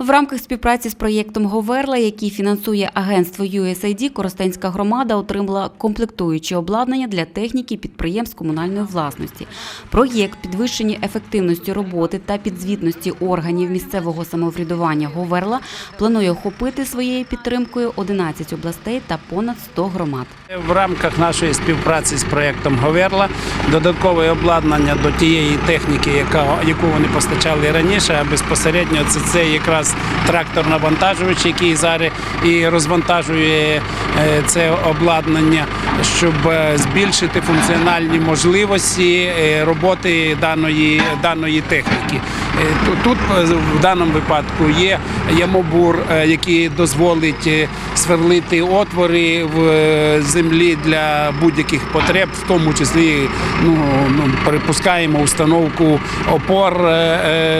В рамках співпраці з проєктом Говерла, який фінансує агентство USAID, Коростенська громада отримала комплектуючі обладнання для техніки підприємств комунальної власності. Проєкт підвищення ефективності роботи та підзвітності органів місцевого самоврядування Говерла планує охопити своєю підтримкою 11 областей та понад 100 громад. В рамках нашої співпраці з проєктом Говерла додаткове обладнання до тієї техніки, яку вони постачали раніше, а безпосередньо це, це якраз трактор-навантажувач, який зараз і розвантажує е, це обладнання, щоб е, збільшити функціональні можливості е, роботи даної, даної техніки. Тут в даному випадку є ямобур, який дозволить сверлити отвори в землі для будь-яких потреб, в тому числі ну, ну, припускаємо установку опор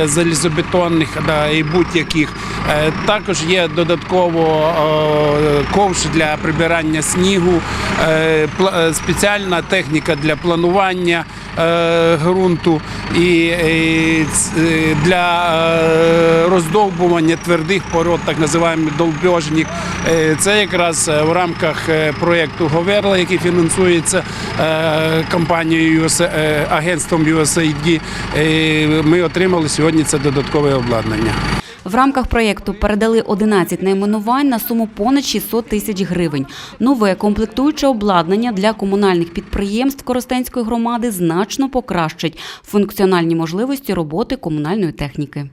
залізобетонних да, і будь-яких. Е, Також є додатково е, ковш для прибирання снігу, е, спеціальна техніка для планування ґрунту і для роздовбування твердих пород, так називаємо долбьожник. Це якраз в рамках проєкту Говерла, який фінансується компанією агентством USAID. Ми отримали сьогодні це додаткове обладнання. В рамках проєкту передали 11 найменувань на суму понад 600 тисяч гривень. Нове комплектуюче обладнання для комунальних підприємств Коростенської громади значно покращить функціональні можливості роботи комунальної техніки.